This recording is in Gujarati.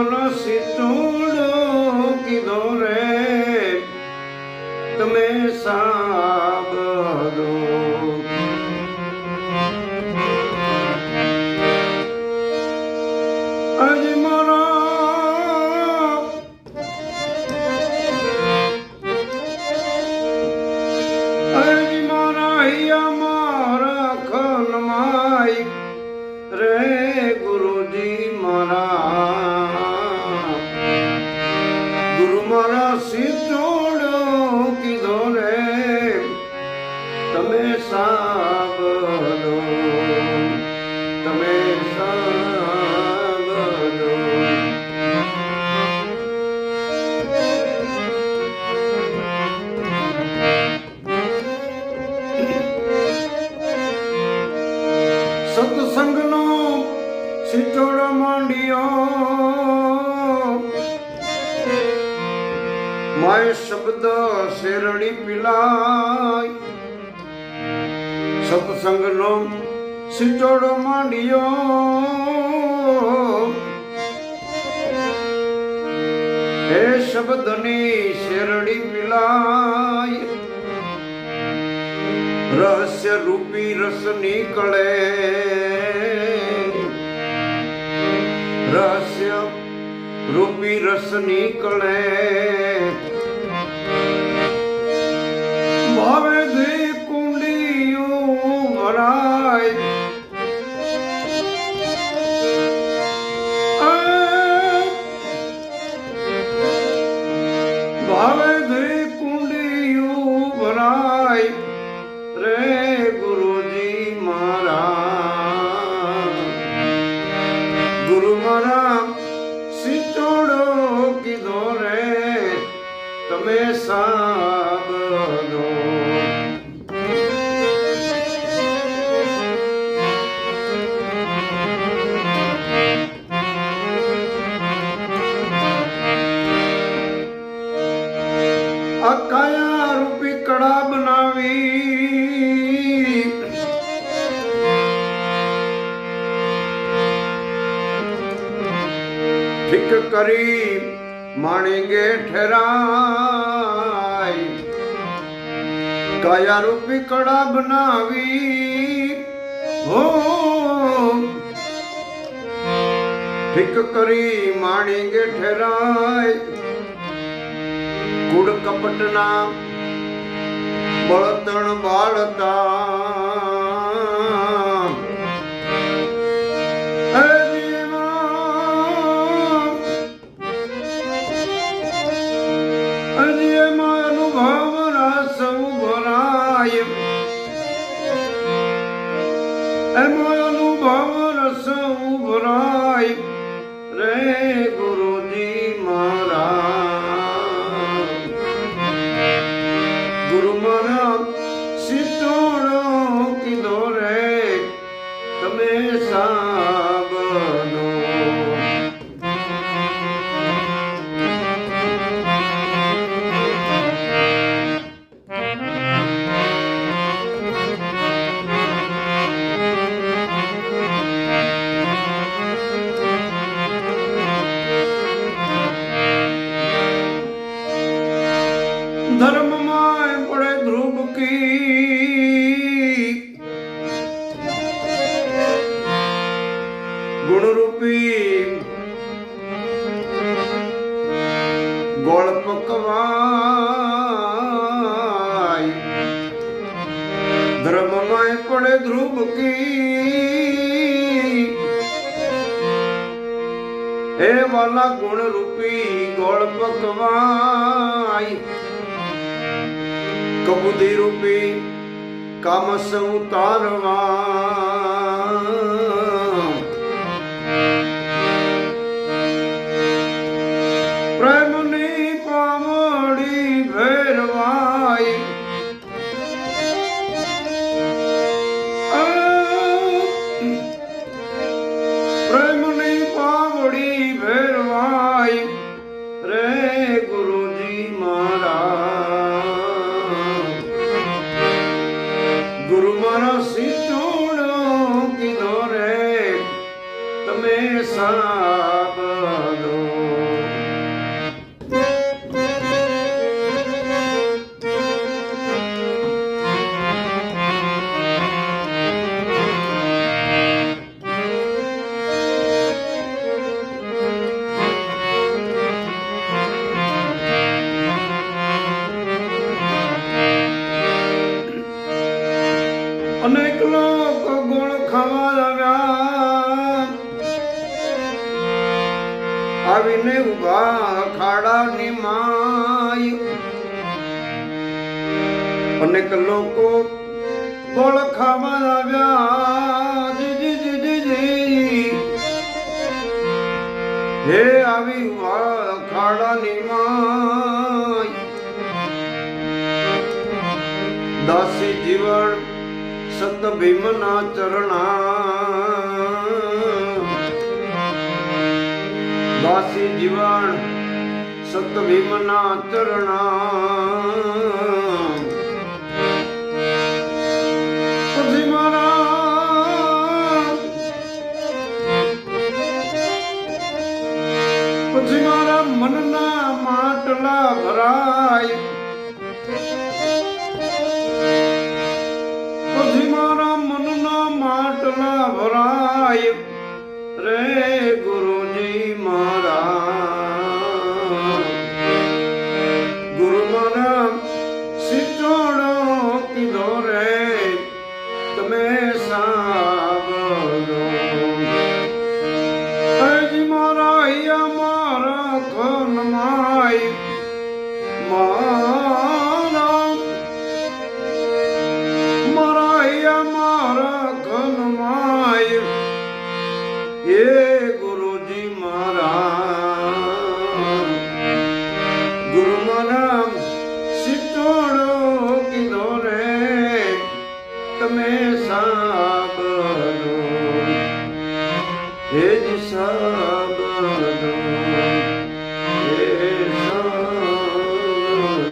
મને સીતોડો કીધો રે તમે સાબદો સત્સંગનો સિટોડો માંડ્યો. હે શબ્દની શેરડી મિલાય, રહસ્ય રૂપી રસ નીકળે. રહસ્ય રૂપી રસ નીકળે. ભાવે કુંડિયું ભરાય. રે કાયા રૂપી કડા બનાવી. ઠીક કરી માણીગે ઠેરાય કાયા રૂપી કડા બનાવી. હો. ઠીક કરી માણીગે ઠેરાય કુડ કપટના બળતણ બાળતા. એમાં અનુભવ રસ ઉભરાય રે ગુરુજી તમે ધર્મમાં પડે ધ્રુવકી હે વાલા ગુણ રૂપી ગોળ પકવાય કબૂદી રૂપી કામ સંતારવા આવીને ઊભા ખાડાની માય અનેક લોકો બળ ખાવા આવ્યા હે આવી ઊભા ખાડાની માય દાસી જીવન સત ભીમના ચરણા જીવન સત ભીમના ચરણા. પછી મારા પછી મારા મનના માટલા ભરાય. Yeah.